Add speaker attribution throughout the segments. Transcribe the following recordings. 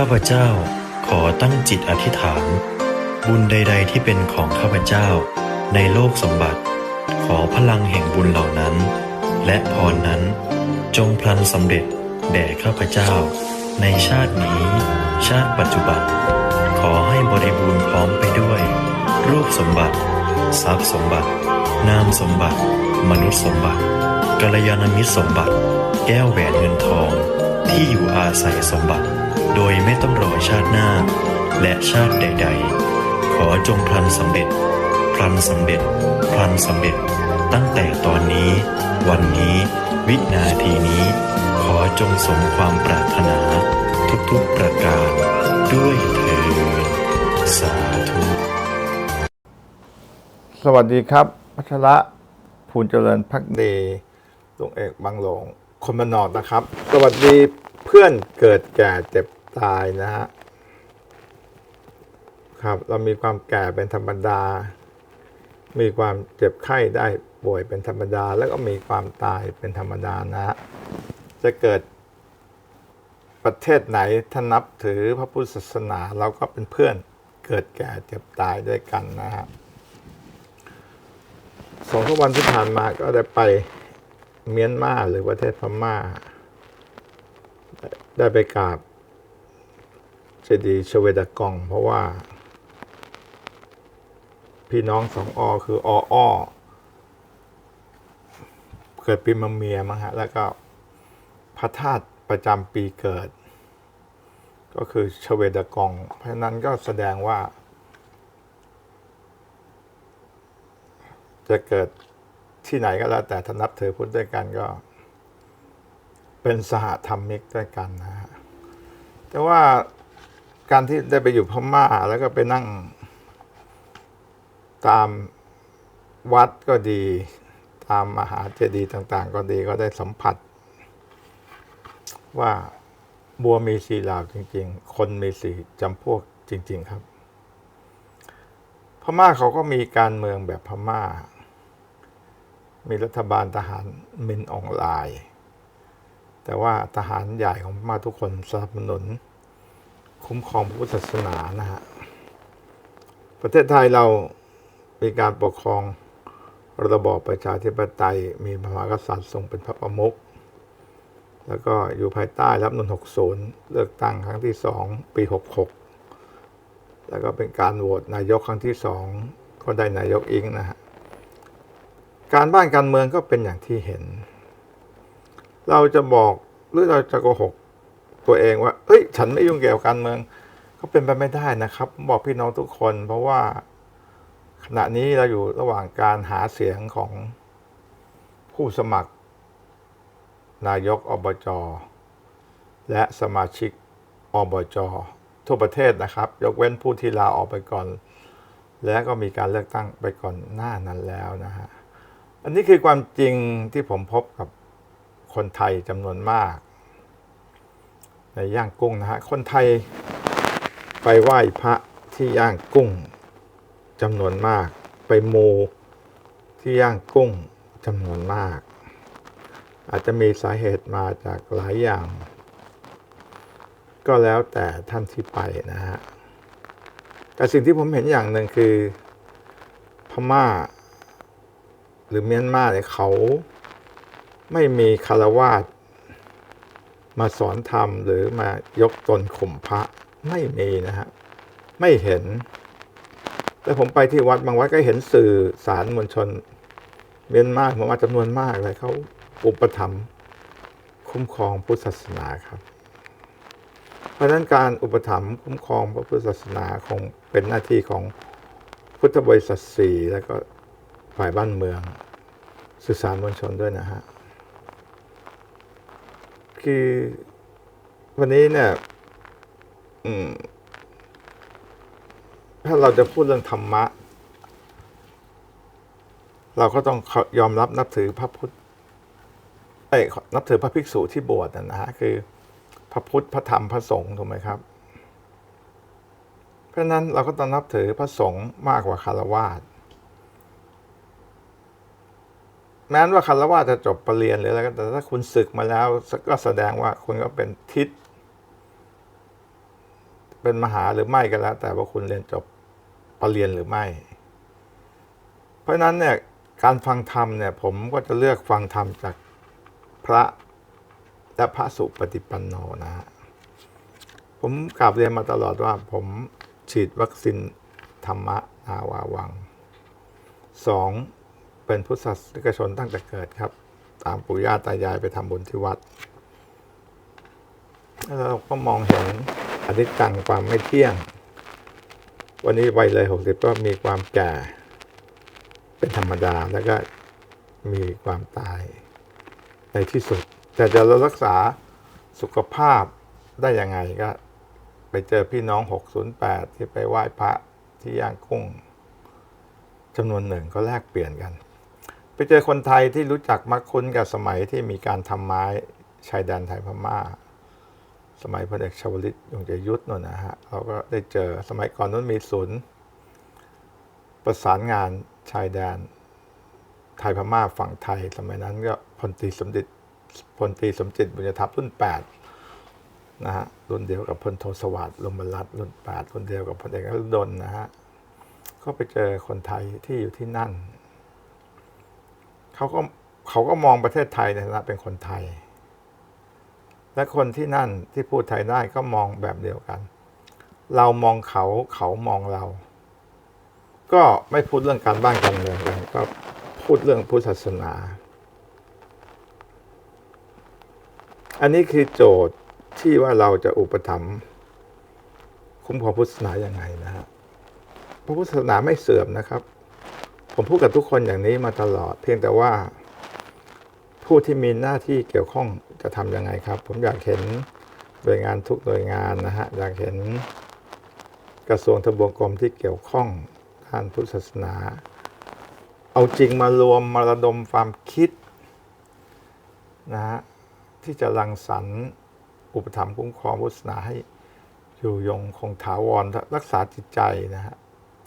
Speaker 1: ข้าพเจ้าขอตั้งจิตอธิษฐาน บุญใด ๆ ที่เป็นของข้าพเจ้า ในโลกสมบัติ ขอพลังแห่งบุญเหล่านั้น และพรนั้น จงพลันสำเร็จแด่ข้าพเจ้า ในชาตินี้ ชาติปัจจุบัน ขอให้บริบูรณ์พร้อมไปด้วย รูปสมบัติ ทรัพย์สมบัติ นามสมบัติ มนุษย์สมบัติกัลยาณมิตรสมบัติ แก้วแหวนเงินทอง ที่อยู่อาศัยสมบัติ โดยไม่ต้องรอชาติหน้า และชาติใด ๆ ขอจงพลันสำเร็จ พลันสำเร็จ พลันสำเร็จ ตั้งแต่ตอนนี้ วันนี้ วินาทีนี้ ขอจงสมความปรารถนา ทุกๆประการ ด้วยเถิดสาธุ
Speaker 2: สวัสดีครับพัชระภูลเจริญพักดีลุงเอกบางหลงคนมานนอกนะครับ สวัสดีเพื่อนเกิดแก่เจ็บ ตายนะฮะครับเรามีความแก่เป็นธรรมดา มีความเจ็บไข้ได้ป่วยเป็นธรรมดา แล้วก็มีความตายเป็นธรรมดานะฮะจะเกิดประเทศไหนถ้านับถือพระพุทธศาสนาเราก็เป็นเพื่อนเกิดแก่เจ็บตายด้วยกันนะฮะสองสามวันที่ผ่านมาก็ได้ไปเมียนมาหรือประเทศพม่า ได้ไปกราบ เจดีย์ชเวดากอง เพราะว่า พี่น้องสองอคือออ้อเกิดปีมะเมียมั้งฮะ แล้วก็พระธาตุประจำปีเกิด ก็คือชเวดากอง เพราะฉะนั้นก็แสดงว่า จะเกิดที่ไหนก็แล้วแต่ถ้านับถือพุทธด้วยกันก็ เป็นสหธรรมิกด้วยกันนะฮะ แต่ว่า การที่ได้ไปอยู่พม่าแล้วก็ไปนั่ง ตามวัดก็ดี ตามมหาเจดีย์ต่าง ๆ ก็ดีก็ได้สัมผัส ว่าบัวมีสีเหลาวจริง ๆ คนมีสีจำพวกจริง ๆ ครับ พม่าเขาก็มีการเมืองแบบพม่า มีรัฐบาลทหารมินออนไลน์ แต่ว่าทหารใหญ่ของพม่าทุกคนสนับสนุน คุ้มครองพุทธศาสนานะฮะ ประเทศไทยเรามีการปกครองระบอบประชาธิปไตย มีพระมหากษัตริย์ทรงเป็นพระประมุขแล้วก็อยู่ภายใต้รัฐธรรมนูล60 เลือกตั้งครั้งที่สองปี 66 แล้วก็เป็นการโหวตนายกครั้งที่สองก็ได้นายกอิงนะฮะ การบ้านการเมืองก็เป็นอย่างที่เห็น เราจะบอกหรือเราจะโกหก ตัวเองว่าเอ้ย ฉันไม่ยุ่งเกี่ยวกับการเมือง ก็เป็นไปไม่ได้นะครับ บอกพี่น้องทุกคน เพราะว่าขณะนี้เราอยู่ระหว่างการหาเสียงของผู้สมัคร นายกอบจและสมาชิกอบจทั่วประเทศนะครับ ยกเว้นผู้ที่ลาออกไปก่อน และก็มีการเลือกตั้งไปก่อนหน้านั้นแล้วนะฮะอันนี้คือความจริงที่ผมพบกับคนไทยจำนวนมาก ในย่างกุ้งนะฮะคนไทยไปไหว้พระที่ย่างกุ้งจำนวนมาก ไปโมที่ย่างกุ้งจำนวนมาก อาจจะมีสาเหตุมาจากหลายอย่าง ก็แล้วแต่ท่านที่ไปนะฮะแต่สิ่งที่ผมเห็นอย่างหนึ่งคือพม่า หรือเมียนมาเนี่ยเขาไม่มีคารวาส มาสอนธรรมหรือมายกตนข่มพระไม่มีนะฮะไม่เห็นแต่ผมไปที่วัดบางวัดก็เห็นสื่อสารมวลชนเมียนมาผมว่าจำนวนมากเลยเขาอุปถัมภ์คุ้มครองพุทธศาสนาครับ เพราะฉะนั้นการอุปถัมภ์คุ้มครองพระพุทธศาสนาคงเป็นหน้าที่ของพุทธบริษัทสี่แล้วก็ฝ่ายบ้านเมืองสื่อสารมวลชนด้วยนะฮะ คือวันนี้เนี่ย อืม ถ้าเราจะพูดเรื่องธรรมะ เราก็ต้องยอมรับนับถือพระพุทธเอ้นับถือพระภิกษุที่บวชนะฮะคือ พระพุทธพระธรรมพระสงฆ์ถูกไหมครับ เพราะฉะนั้นเราก็ต้องนับถือพระสงฆ์มากกว่าคารวาส แม้ว่าคารวะจะจบปรริญญาหรืออะไรก็แต่ถ้าคุณศึกมาแล้ว ก็แสดงว่าคุณก็เป็นทิศเป็นมหาหรือไม่ก็แล้ว แต่ว่าคุณเรียนจบปรริญญาหรือไม่ เพราะฉะนั้นเนี่ยการฟังธรรมเนี่ย ผมก็จะเลือกฟังธรรมจากพระและพระสุปฏิปันโนนะฮะผมกราบเรียนมาตลอดว่า ผมฉีดวัคซีนธรรมะนาวาวังสอง เป็นพุทธศาสนิกชนตั้งแต่เกิดครับ ตามปู่ย่าตายายไปทำบุญที่วัดแล้วเราก็มองเห็นอนิจจังความไม่เที่ยง วันนี้วัยเลยหกสิบก็มีความแก่ เป็นธรรมดาแล้วก็มีความตายในที่สุด แต่จะรารักษาสุขภาพได้ยังไงก็ ไปเจอพี่น้อง 608 ที่ไปไหว้พระที่ย่างกุ้งจำนวนหนึ่งก็แลกเปลี่ยนกัน ไปเจอคนไทยที่รู้จักมักคุ้นกับสมัยที่มีการทำไม้ชายแดนไทยพม่า สมัยพระเอกชวลิตยงใจยุทธนนนะฮะเราก็ได้เจอสมัยก่อนนั้นมีศูนย์ประสานงานชายแดนไทยพม่าฝั่งไทย สมัยนั้นก็พลตีสมเด็จพลตีสมจิตบุญยทัพรุ่น 8 นะฮะ รุ่นเดียวกับพลโทสวัสดิ์ลมบรัตน์รุ่น 8 รุ่นเดียวกับพลเอกนฤดลนะฮะ ก็ไปเจอคนไทยที่อยู่ที่นั่น เขาก็เขาก็มองประเทศไทยในฐานะเป็นคนไทย และคนที่นั่นที่พูดไทยได้ก็มองแบบเดียวกัน เรามองเขาเขามองเรา ก็ไม่พูดเรื่องการบ้านการเมืองกันก็พูดเรื่องพุทธศาสนา อันนี้คือโจทย์ที่ว่าเราจะอุปถัมภ์คุ้มครองพุทธศาสนาอย่างไงนะฮะพระพุทธศาสนาไม่เสื่อมนะครับ ผมพูดกับทุกคนอย่างนี้มาตลอด เพียงแต่ว่า ผู้ที่มีหน้าที่เกี่ยวข้องจะทำยังไงครับ ผมอยากเห็นหน่วยงานทุกหน่วยงานนะฮะอยากเห็นกระทรวงทบวงกรมที่เกี่ยวข้องด้านพุทธศาสนา เอาจริงมารวมมาระดมความคิดนะฮะที่จะรังสรรค์อุปถัมภ์คุ้มครองพุทธศาสนาให้อยู่ยงคงถาวรรักษาจิตใจนะฮะ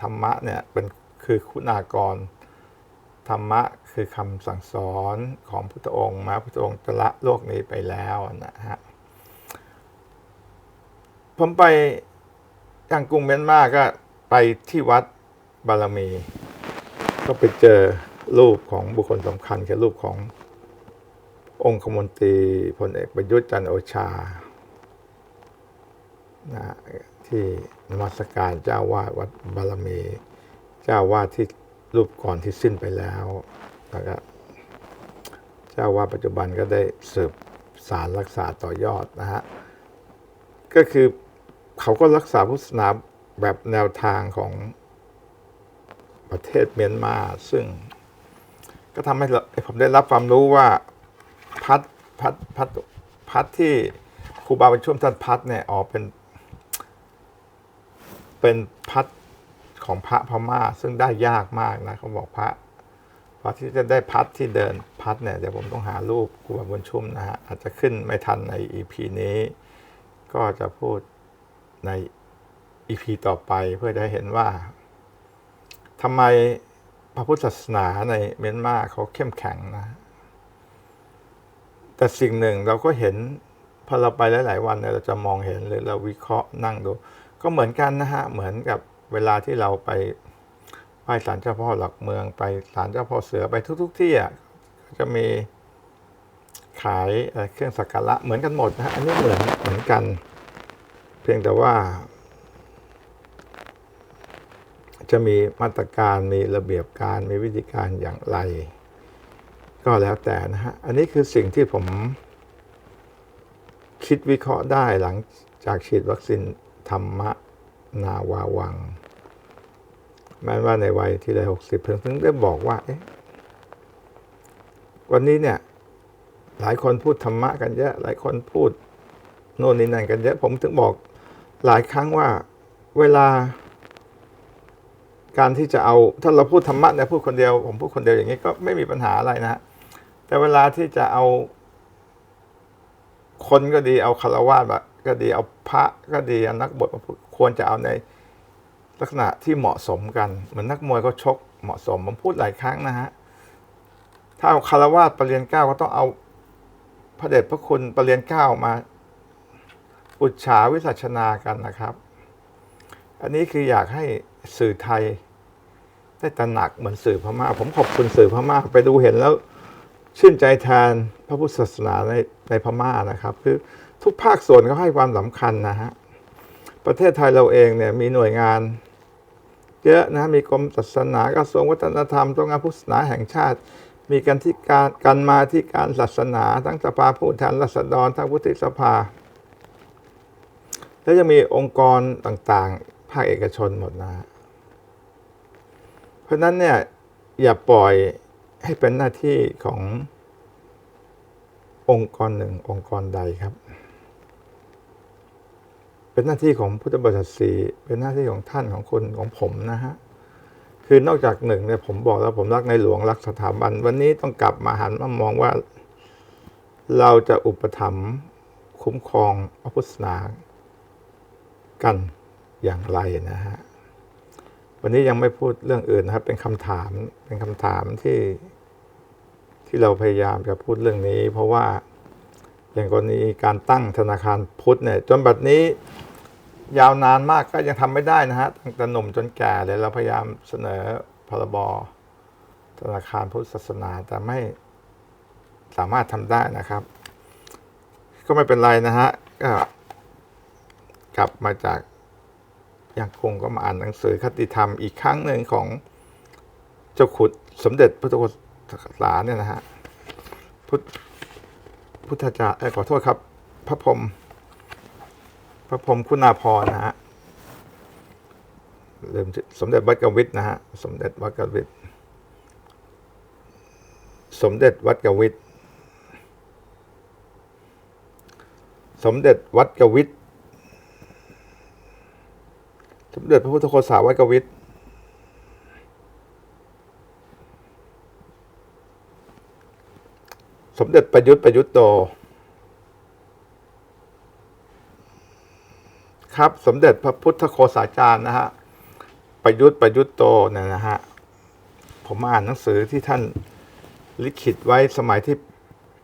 Speaker 2: ธรรมะเนี่ยเป็น คือคุณากร ธรรมะคือคำสั่งสอนของพุทธองค์มาพุทธองค์จะละโลกนี้ไปแล้วนะฮะผมไปยังกรุงเมียนมาก็ไปที่วัดบารมี ก็ไปเจอรูปของบุคคลสำคัญคือรูปขององคมนตรีพลเอกประยุทธ์จันทร์โอชานะที่นมัสการเจ้าวาดวัดบารมี จ้าวาดที่รูปก่อนที่สิ้นไปแล้วแล้วก็เจ้าวาดปัจจุบันก็ได้สืบสารรักษาต่อยอดนะฮะก็คือเขาก็รักษาพุทธศาสนาแบบแนวทางของประเทศเมียนมา ซึ่งก็ทำให้ผมได้รับความรู้ว่าพัดพัดพัดพัดที่ครูบาบุญชุ่มท่านพัดเนี่ยออกเป็น เป็นพัด ของพระพม่า ซึ่งได้ยากมากนะเขาบอกพระพอที่จะได้พัดที่เดินพัดเนี่ยเดี๋ยวผมต้องหารูปครูบาบุญชุ่มนะฮะอาจจะขึ้นไม่ทันในอีพีนี้ ก็จะพูดในอีพีต่อไปเพื่อได้เห็นว่าทำไมพระพุทธศาสนาในเมียนมาเขาเข้มแข็งนะ แต่สิ่งหนึ่งเราก็เห็นพอเราไปหลาย ๆ วันเนี่ยเราจะมองเห็นหรือเราวิเคราะห์นั่งดู ก็เหมือนกันนะฮะ เหมือนกับ เวลาที่เราไปไหว้ศาลเจ้าพ่อหลักเมืองไปศาลเจ้าพ่อเสือไปทุกๆที่อะจะมีขายเครื่องสักการะเหมือนกันหมดนะฮะอันนี้เหมือนเหมือนกัน เพียงแต่ว่า จะมีมาตรการมีระเบียบการมีวิธีการอย่างไร ก็แล้วแต่นะฮะอันนี้คือสิ่งที่ผม คิดวิเคราะห์ได้หลังจากฉีดวัคซีนธรรมะ นาวาวัง แม้ว่าในวัยที่ได้หกสิบเพิ่งถึงได้บอกว่า เอ๊ะ วันนี้เนี่ย หลายคนพูดธรรมะกันเยอะ หลายคนพูดโน่นนี่นั่นกันเยอะ ผมถึงบอกหลายครั้งว่า เวลา การที่จะเอา ถ้าเราพูดธรรมะเนี่ยพูดคนเดียว ผมพูดคนเดียวอย่างนี้ก็ไม่มีปัญหาอะไรนะฮะแต่เวลาที่จะเอาคนก็ดีเอาคารวะแบบก็ดีเอาพระก็ดีเอานักบวชมาพูด ควรจะเอาในลักษณะที่เหมาะสมกันเหมือนนักมวยเขาชกเหมาะสมผมพูดหลายครั้งนะฮะถ้าเอาคารวะประเรียนเก้าก็ต้องเอาพระเดชพระคุณประเรียนเก้ามาอุจฉาวิสัชนากันนะครับ อันนี้คืออยากให้สื่อไทยได้ตระหนักเหมือนสื่อพม่า ผมขอบคุณสื่อพม่า ไปดูเห็นแล้วชื่นใจแทนพระพุทธศาสนาในในพม่านะครับ คือทุกภาคส่วนเขาให้ความสำคัญนะฮะ ประเทศไทยเราเองเนี่ยมีหน่วยงานเยอะนะมีกรมศาสนากระทรวงวัฒนธรรมต้องงานพุทธศาสนาแห่งชาติ มีกันที่การกันมาที่การศาสนาทั้งสภาผู้แทนราษฎรทั้งวุฒิสภา แล้วยังมีองค์กรต่างๆ ภาคเอกชนหมดนะฮะเพราะนั้นเนี่ยอย่าปล่อยให้เป็นหน้าที่ขององค์กรหนึ่งองค์กรใดครับ เป็นหน้าที่ของพุทธบริษัทสีเป็นหน้าที่ของท่านของคุณของผมนะฮะคือนอกจากหนึ่งเนี่ยผมบอกแล้วผมรักในหลวงรักสถาบัน วันนี้ต้องกลับมาหันมามองว่า เราจะอุปถัมภ์คุ้มครองพระพุทธศาสนากันอย่างไรนะฮะวันนี้ยังไม่พูดเรื่องอื่นนะครับ เป็นคำถามเป็นคำถามที่ที่เราพยายามจะพูดเรื่องนี้ เพราะว่าอย่างกรณีการตั้งธนาคารพุทธเนี่ยจนบัดนี้ ยาวนานมากก็ยังทำไม่ได้นะฮะตั้งแต่หนุ่มจนแก่เลยเราพยายามเสนอพรบธนาคารพุทธศาสนาแต่ไม่สามารถทำได้นะครับ ก็ไม่เป็นไรนะฮะก็กลับมาจากยังคงก็มาอ่านหนังสือคติธรรมอีกครั้งหนึ่งของเจ้าขุดสมเด็จพระโฆษาเนี่ยนะฮะพุทธพุทธจารขอโทษครับ พระพรหม พระพรหมคุณาภรณ์นะฮะเริ่มสมเด็จวัดกวิทนะฮะ สมเด็จวัดกวิทสมเด็จวัดกวิทสมเด็จวัดกวิทสมเด็จพระพุทธโฆษาวัดกวิทสมเด็จประยุทธ์ประยุทธ์โต ครับสมเด็จพระพุทธโฆษาจารย์นะฮะประยุทธ์ประยุทธ์โตเนี่ยนะฮะผมอ่านหนังสือที่ท่านลิขิตไว้สมัยที่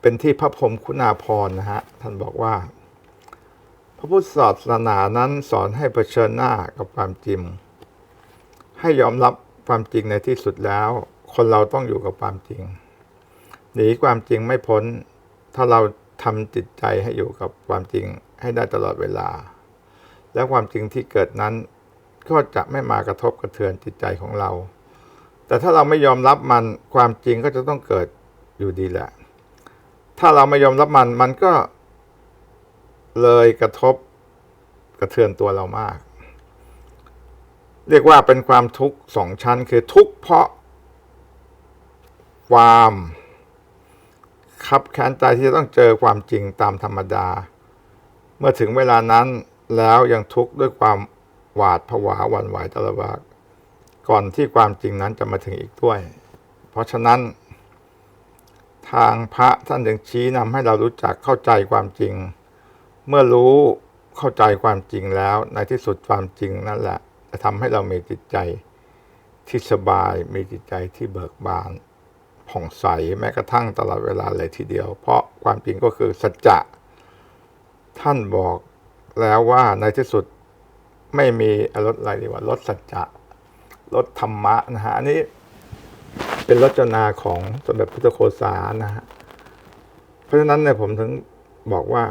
Speaker 2: เป็นที่พระพรมคุณาภรณ์นะฮะท่านบอกว่า พระพุทธศาสนานั้นสอนให้เผชิญหน้ากับความจริง ให้ยอมรับความจริงในที่สุดแล้ว คนเราต้องอยู่กับความจริงหนีความจริงไม่พ้น ถ้าเราทำจิตใจให้อยู่กับความจริงให้ได้ตลอดเวลา และความจริงที่เกิดนั้น ก็จะไม่มากระทบกระเทือนจิตใจของเรา แต่ถ้าเราไม่ยอมรับมันความจริงก็จะต้องเกิดอยู่ดีแหละ ถ้าเราไม่ยอมรับมันมันก็เลยกระทบกระเทือนตัวเรามาก เรียกว่าเป็นความทุกข์สองชั้นคือทุกข์เพราะ ความขับแค้นใจที่จะต้องเจอความจริงตามธรรมดา เมื่อถึงเวลานั้น แล้วยังทุกข์ด้วยความหวาดผวาหวั่นไหวตลอดวาก่อนที่ความจริงนั้นจะมาถึงอีกด้วย เพราะฉะนั้น ทางพระท่านจึงชี้นำให้เรารู้จักเข้าใจความจริง เมื่อรู้เข้าใจความจริงแล้ว ในที่สุดความจริงนั่นแหละ จะทำให้เรามีจิตใจที่สบายมีจิตใจที่เบิกบานผ่องใสแม้กระทั่งตลอดเวลาเลยทีเดียว เพราะความจริงก็คือสัจจะท่านบอก แล้วว่าในที่สุดไม่มีรถอะไรดีกว่ารถสัจจะรถธรรมะนะฮะอันนี้เป็นรจนาของสมเด็จพุทธโฆษานะฮะเพราะฉะนั้นเนี่ยผมถึงบอกว่า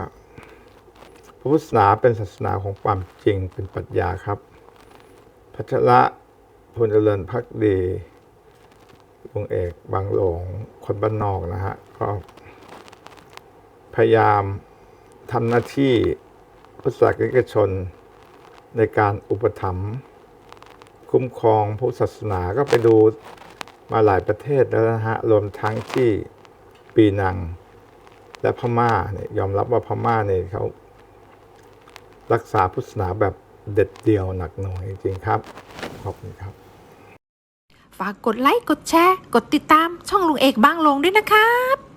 Speaker 2: พระพุทธศาสนาเป็นศาสนาของความจริงเป็นปรัชญาครับ พัชระพลเจริญพักดีวงเอกบางหลงคนบ้านนอกนะฮะก็พยายามทำหน้าที่ พุทธศาสนิกชน ในการอุปถัมภ์คุ้มครองพุทธศาสนาก็ไปดูมาหลายประเทศแล้วนะฮะ รวมทั้งที่ปีนัง และพม่าเนี่ยยอมรับว่าพม่าเนี่ยเขารักษาพุทธศาสนาแบบเด็ดเดี่ยวหนักหน่วงจริงๆครับ ขอบคุณครับ
Speaker 3: ฝากกดไลค์ กดแชร์ กดติดตามช่องลุงเอกบางลงด้วยนะครับ